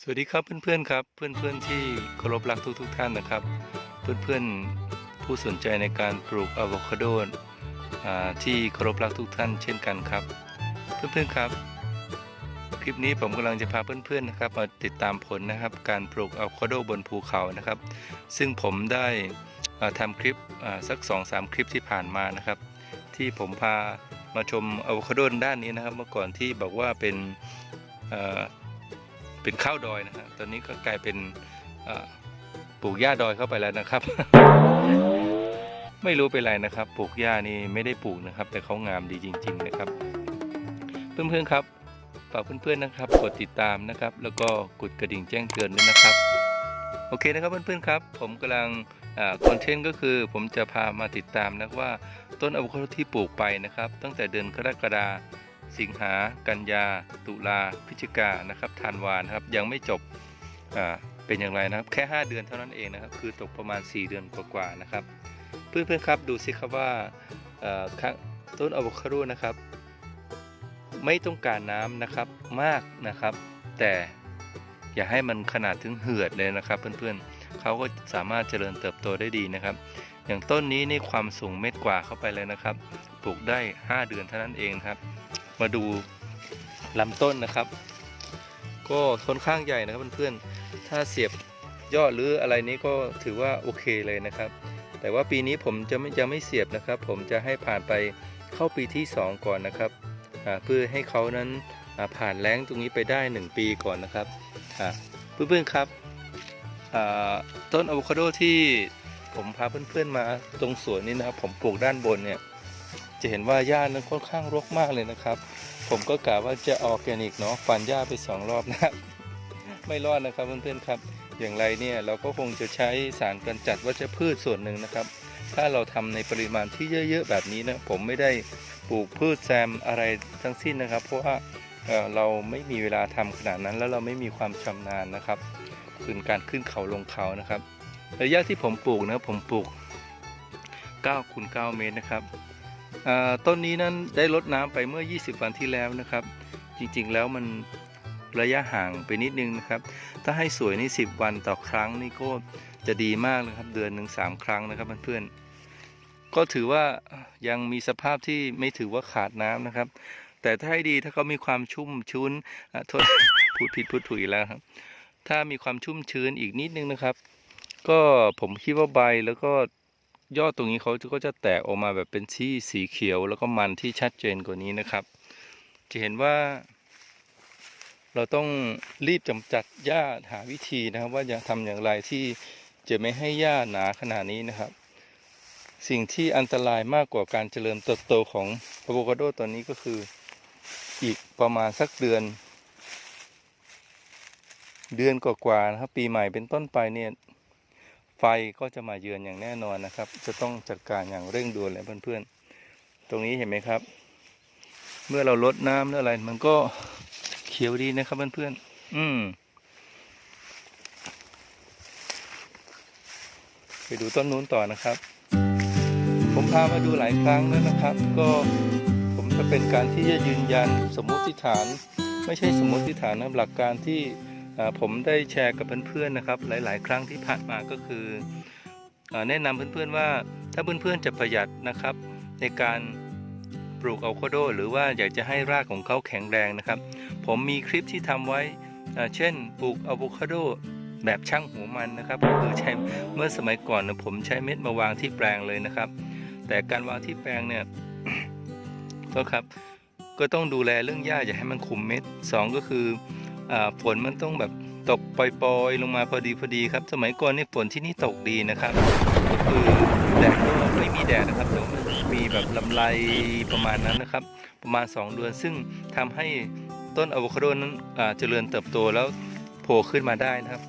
สวัสดีครับเพื่อนๆครับเพื่อนๆที่เคารพรักทุกๆท่านนะครับ เพื่อนๆผู้สนใจในการปลูกอะโวคาโดอ่าที่เคารพรักทุกท่านเช่นกันครับ เพื่อนๆครับ คลิปนี้ผมกำลังจะพาเพื่อนๆนะครับมาติดตามผลนะครับ การปลูกอะโวคาโดบนภูเขานะครับ ซึ่งผมได้อ่าทำคลิปอ่าสัก2-3คลิปที่ผ่านมานะครับ ที่ผมพามาชมอะโวคาโดด้านนี้นะครับ เมื่อก่อนที่บอกว่าเป็น เป็นข้าวดอยนะฮะตอนนี้ก็กลายเป็นปลูกหญ้าดอยเข้าไปแล้วนะครับ ไม่รู้เป็นไรนะครับ ปลูกหญ้านี่ไม่ได้ปลูกนะครับ แต่เขางามดีจริง ๆ นะครับ เพื่อนๆครับฝากเพื่อนๆนะครับ กดติดตามนะครับ แล้วก็กดกระดิ่งแจ้งเตือนด้วยนะครับโอเคนะครับเพื่อนๆครับ ผมกำลังคอนเทนต์ก็คือผมจะพามาติดตามนะว่าต้นอะโวคาโดที่ปลูกไปนะครับ ตั้งแต่เดือนกรกฎาคม สิงหากันยา ตุลาพฤศจิกานะครับธันวานะครับยังไม่จบเป็นอย่างไรนะครับแค่ 5 เดือนเท่านั้นเองนะครับคือตกประมาณ 4 เดือนกว่าๆนะครับ เพื่อนๆครับดูสิครับว่าต้นอะโวคาโดนะครับ ไม่ต้องการน้ำนะครับมากนะครับ แต่อย่าให้มันขนาดถึงเหือดเลยนะครับ เพื่อนๆเขาก็สามารถเจริญเติบโตได้ดีนะครับ อย่างต้นนี้นี่ความสูงเมตรกว่าเข้าไปเลยนะครับปลูกได้ 5 เดือนเท่านั้นเองครับ มาดูลำต้นนะครับ ก็ค่อนข้างใหญ่นะครับเพื่อนๆ ถ้าเสียบยอดหรืออะไรนี้ก็ถือว่าโอเคเลยนะครับ แต่ว่าปีนี้ผมจะไม่ยังไม่เสียบนะครับ ผมจะให้ผ่านไปเข้าปีที่ 2 ก่อนนะครับ เพื่อให้เขานั้นผ่านแล้งตรงนี้ไปได้ 1 ปีก่อนนะครับเพื่อนๆครับต้นอะโวคาโดที่ผมพาเพื่อนๆมาตรงสวนนี้นะครับ ผมปลูกด้านบนเนี่ย จะเห็นว่าหญ้านั้นค่อนข้างรกมากเลยนะครับ ผมก็กะว่าจะออแกนิกเนาะฟันหญ้าไปสองรอบนะครับไม่รอดนะครับเพื่อนๆครับ อย่างไรเนี่ยเราก็คงจะใช้สารกำจัดวัชพืชส่วนหนึ่งนะครับ ถ้าเราทำในปริมาณที่เยอะ ๆ แบบนี้นะผมไม่ได้ปลูกพืชแซมอะไรทั้งสิ้นนะครับ เพราะว่าเเราไม่มีเวลาทำขนาดนั้นแล้วเราไม่มีความชำนาญนะครับคือการขึ้นเขาลงเขานะครับระยะที่ผมปลูกนะผมปลูก9คูณ9เมตรนะครับ ต้นนี้นั้นได้ลดน้ำไปเมื่อ 20 วันที่แล้วนะครับ จริงๆแล้วมันระยะห่างไปนิดนึงนะครับ ถ้าให้สวยนี่10 วันต่อครั้งนี่ก็จะดีมากเลยครับ เดือนหนึ่งสามครั้งนะครับเพื่อนๆก็ถือว่ายังมีสภาพที่ไม่ถือว่าขาดน้ำนะครับ แต่ถ้าให้ดีถ้าเขามีความชุ่มชื้นอะโทษพูดผิดพูดถูกอีกแล้วครับ ถ้ามีความชุ่มชื้นอีกนิดนึงนะครับ ก็ผมคิดว่าใบแล้วก็ ยอดตรงนี้เขาก็จะแตกออกมาแบบเป็นที่สีเขียวแล้วก็มันที่ชัดเจนกว่านี้นะครับ จะเห็นว่า เราต้องรีบกำจัดหญ้าหาวิธีนะครับ ว่าจะทำอย่างไรที่จะไม่ให้หญ้าหนาขนาดนี้นะครับ สิ่งที่อันตรายมากกว่าการเจริญเติบโตของอะโวคาโดตอนนี้ก็คืออีกประมาณสักเดือน เดือนกว่าๆนะครับ ปีใหม่เป็นต้นไปเนี่ย ไฟก็จะมาเยือนอย่างแน่นอนนะครับ จะต้องจัดการอย่างเร่งด่วนเลยเพื่อนๆ ตรงนี้เห็นไหมครับ เมื่อเราลดน้ำหรืออะไร มันก็เขียวดีนะครับเพื่อนๆ อืมไปดูต้นนู้นต่อนะครับ ผมพามาดูหลายครั้งแล้วนะครับ ก็ผมจะเป็นการที่จะยืนยันสมมติฐาน ไม่ใช่สมมติฐานนะหลักการที่ ผมได้แชร์กับเพื่อนๆนะครับ หลาย ๆ ครั้งที่ผ่านมาก็คืออแนะนำเพื่อนๆว่าถ้าเพื่อนๆจะประหยัดนะครับ ในการปลูกอะโวคาโด หรือว่าอยากจะให้รากของเขาแข็งแรงนะครับ ผมมีคลิปที่ทำไว้เช่น ปลูกอะโวคาโดแบบช่างหัวมันนะครับก็คือใช้เมื่อสมัยก่อนนะผมใช้เม็ดมาวางที่แปลงเลยนะครับ แต่การวางที่แปลงเนี่ยก็ครับ ก็ต้องดูแลเรื่องหญ้าอย่าให้มันคุมเม็ดสองก็คือ ฝนมันต้องแบบตกปล่อยๆ ลงมาพอดีพอดีครับ สมัยก่อนนี่ฝนที่นี่ตกดีนะครับก็คือแดดก็ไม่มีแดดนะครับแต่ว่ามันมีแบบลำไรประมาณนั้นนะครับ ประมาณ 2 เดือน ซึ่งทำให้ต้นอะโวคาโดนั้นเจริญเติบโตแล้วโผล่ขึ้นมาได้นะครับ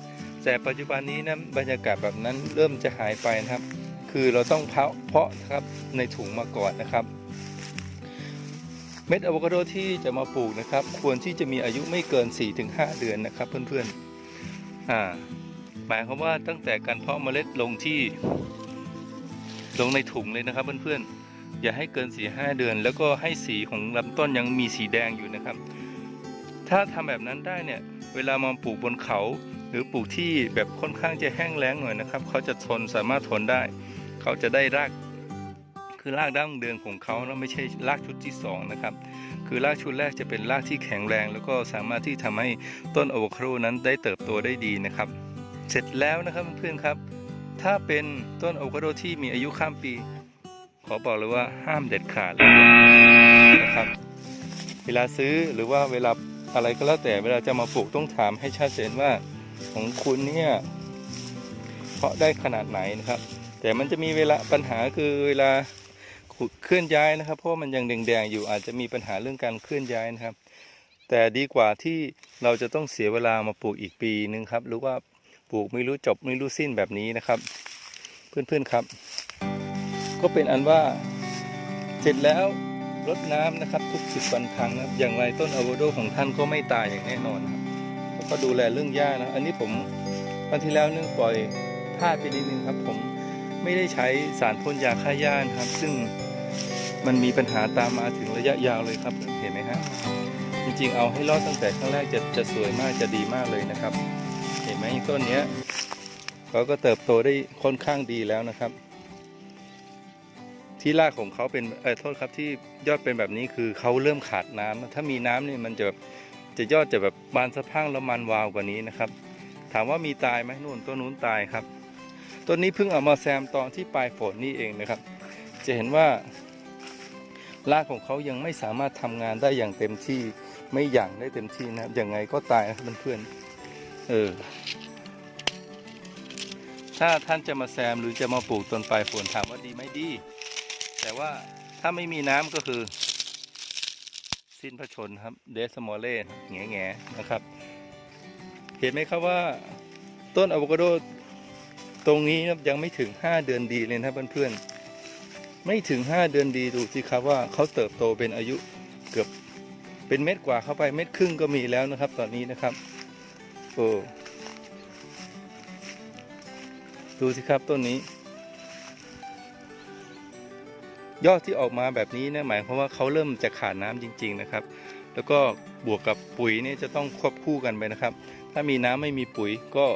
แต่ปัจจุบันนี้นะบรรยากาศแบบนั้นเริ่มจะหายไปนะครับ คือเราต้องเพาะเพาะนะครับในถุงมาก่อนนะครับ เม็ดอะโวคาโดที่จะมาปลูกนะครับ ควรที่จะมีอายุไม่เกิน 4-5 เดือนนะครับเพื่อนๆอ่าหมายความว่าตั้งแต่การเพาะเมล็ดลงที่ ลงในถุงเลยนะครับเพื่อนๆอย่าให้เกิน 4-5 เดือน แล้วก็ให้สีของลำต้นยังมีสีแดงอยู่นะครับ ถ้าทำแบบนั้นได้เนี่ยเวลามาปลูกบนเขา หรือปลูกที่แบบค่อนข้างจะแห้งแล้งหน่อยนะครับเขาจะทนสามารถทนได้ เขาจะได้ราก คือรากดั้งเดิมของเขาแล้วไม่ใช่รากชุดที่สองนะครับคือรากชุดแรกจะเป็นรากที่แข็งแรง แล้วก็สามารถที่ทำให้ต้นอะโวคาโดนั้นได้เติบโตได้ดีนะครับ เสร็จแล้วนะครับเพื่อนๆครับ ถ้าเป็นต้นอะโวคาโดที่มีอายุข้ามปี ขอบอกเลยว่าห้ามเด็ดขาดเลยนะครับเวลาซื้อหรือว่าเวลาอะไรก็แล้วแต่เวลาจะมาปลูกต้องถามให้ชัดเจนว่าของคุณเนี่ยเพาะได้ขนาดไหนนะครับ แต่มันจะมีเวลาปัญหาคือเวลา เคลื่อนย้ายนะครับ เพราะมันยังแดงๆอยู่อาจจะมีปัญหาเรื่องการเคลื่อนย้ายนะครับ แต่ดีกว่าที่เราจะต้องเสียเวลามาปลูกอีกปีนึงครับ หรือว่าปลูกไม่รู้จบไม่รู้สิ้นแบบนี้นะครับ เพื่อนๆครับ ก็เป็นอันว่าเสร็จแล้วรดน้ำนะครับ ทุกสิบวันครั้งนะครับ อย่างไรต้นอะโวโดของท่านก็ไม่ตายอย่างแน่นอนครับแล้วก็ดูแลเรื่องหญ้านะ อันนี้ผมวันที่แล้วเนื่องปล่อยพลาดไปนิดนึงครับ ผมไม่ได้ใช้สารพ่นยาฆ่าหญ้านะครับ ซึ่ง มันมีปัญหาตามมาถึงระยะยาวเลยครับ เห็นไหมฮะจริงๆเอาให้รอดตั้งแต่ครั้งแรกจะจะสวยมากจะดีมากเลยนะครับ เห็นไหมต้นเนี้ยเขาก็เติบโตได้ค่อนข้างดีแล้วนะครับ ที่รากของเขาเป็นเออโทษครับที่ยอดเป็นแบบนี้คือเขาเริ่มขาดน้ำถ้ามีน้ำนี่มันจะแบบจะยอดจะแบบบานสะพั่งแล้วมันวาวกว่านี้นะครับ ถามว่ามีตายไหมนู่นต้นนู้นตายครับต้นนี้เพิ่งเอามาแซมตอนที่ปลายฝนนี่เองนะครับ จะเห็นว่า รากของเขายังไม่สามารถทำงานได้อย่างเต็มที่ไม่หยั่งได้เต็มที่นะครับยังไงก็ตายนะเพื่อนๆเออ ถ้าท่านจะมาแซมหรือจะมาปลูกต้นปลายฝนถามว่าดีไหมดี แต่ว่าถ้าไม่มีน้ำก็คือ สิ้นพระชนครับเดสมอลเล่แง่แง่นะครับ เห็นไหมครับว่า ต้นอะโวคาโดตรงนี้ยังไม่ถึง 5 เดือนดีเลยนะเพื่อนๆ ไม่ถึง 5 เดือนดีดูสิครับว่าเขาเติบโตเป็นอายุเกือบเป็นเม็ดกว่าเข้าไปเม็ดครึ่งก็มีแล้วนะครับ ตอนนี้นะครับโอ้ดูสิครับต้นนี้ ยอดที่ออกมาแบบนี้นี่ยหมายความว่าเขาเริ่มจะขาดน้ำจริง ๆนะครับ แล้วก็บวกกับปุ๋ยเนี่ยจะต้องควบคู่กันไปนะครับ ถ้ามีน้ำไม่มีปุ๋ยก็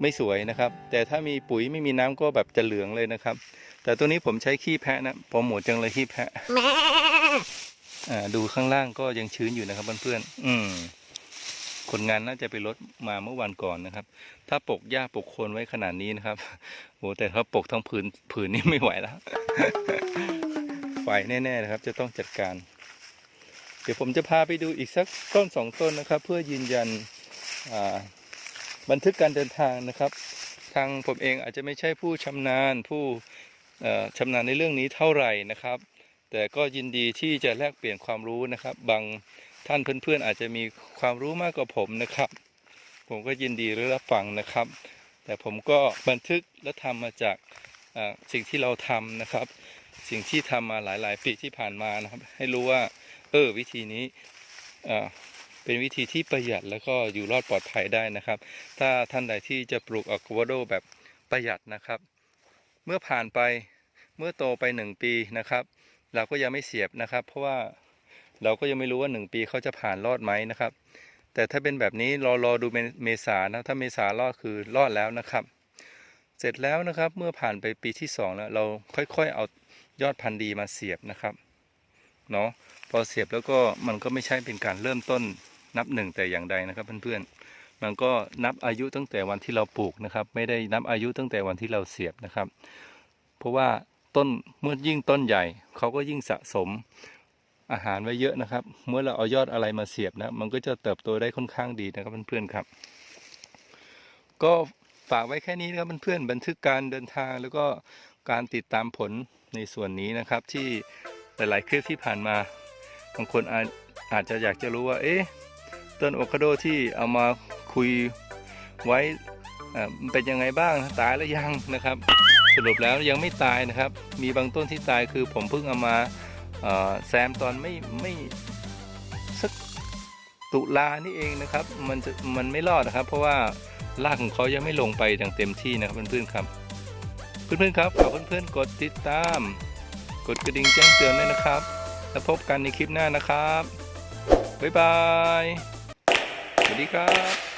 ไม่สวยนะครับ แต่ถ้ามีปุ๋ยไม่มีน้ำก็แบบจะเหลืองเลยนะครับ แต่ตัวนี้ผมใช้ขี้แพะนะโปรโมทจังเลยขี้แพะอ่าดูข้างล่างก็ยังชื้นอยู่นะครับเพื่อนๆอืมคนงานน่าจะไปรดมาเมื่อวันก่อนนะครับ ถ้าปกหญ้าปกโคนไว้ขนาดนี้นะครับโอ้แต่ถ้าปกทั้งผืนผืนนี่ไม่ไหวแล้วไฟแน่ๆนะครับ จะต้องจัดการ เดี๋ยวผมจะพาไปดูอีกสักต้นสองต้นนะครับ เพื่อยืนยันอ่าบันทึกการเดินทางนะครับ ทางผมเองอาจจะไม่ใช่ผู้ชำนาญผู้เอ่อ ชำนาญในเรื่องนี้เท่าไหร่นะครับ แต่ก็ยินดีที่จะแลกเปลี่ยนความรู้นะครับ บางท่านเพื่อนๆอาจจะมีความรู้มากกว่าผมนะครับ ผมก็ยินดีรับฟังนะครับ แต่ผมก็บันทึกและทำมาจากสิ่งที่เราทำนะครับ สิ่งที่ทำมาหลาย ๆ ปีที่ผ่านมานะครับ ให้รู้ว่าเออวิธีนี้เป็นวิธีที่ประหยัดแล้วก็อยู่รอดปลอดภัยได้นะครับ ถ้าท่านใดที่จะปลูกอะโวคาโดแบบประหยัดนะครับ มื่อผ่านไปเมื่อโตไปหนึ่งปีนะครับ เราก็ยังไม่เสียบนะครับ เพราะว่าเราก็ยังไม่รู้ว่าหนึ่งปีเขาจะผ่านรอดไหมนะครับ แต่ถ้าเป็นแบบนี้รอรอดูเมษานะถ้าเมษารอดคือรอดแล้วนะครับ เสร็จแล้วนะครับเมื่อผ่านไปปีที่สองแล้วเราค่อยๆเอายอดพันธุ์ดีมาเสียบนะครับเนาะพอเสียบแล้วก็มันก็ไม่ใช่เป็นการเริ่มต้นนับหนึ่งแต่อย่างใดนะครับเพื่อนๆ มันก็นับอายุตั้งแต่วันที่เราปลูกนะครับ ไม่ได้นับอายุตั้งแต่วันที่เราเสียบนะครับ เพราะว่าต้นเมื่อยิ่งต้นใหญ่เขาก็ยิ่งสะสมอาหารไว้เยอะนะครับ เมื่อเราเอายอดอะไรมาเสียบนะ มันก็จะเติบโตได้ค่อนข้างดีนะครับเพื่อนๆครับ ก็ฝากไว้แค่นี้นะครับเพื่อนๆบันทึกการเดินทางแล้วก็การติดตามผลในส่วนนี้นะครับ ที่หลายๆคลิปที่ผ่านมาบางคนอาจอาจจะอยากจะรู้ว่า เอ๊ะต้นอะโวคาโดที่เอามา คุยไว้เป็นยังไงบ้างตายแล้วยังนะครับ สรุปแล้วยังไม่ตายนะครับ มีบางต้นที่ตายคือผมเพิ่งเอามาแซมตอนไม่ไม่สักตุลานี่เองนะครับ มันจะมันไม่รอดนะครับ เพราะว่ารากของเขายังไม่ลงไปอย่างเต็มที่นะครับเพื่อนๆครับ เพื่อนๆครับฝากเพื่อนๆกดติดตาม กดกระดิ่งแจ้งเตือนด้วยนะครับ แล้วพบกันในคลิปหน้านะครับบ๊ายบายสวัสดีครับ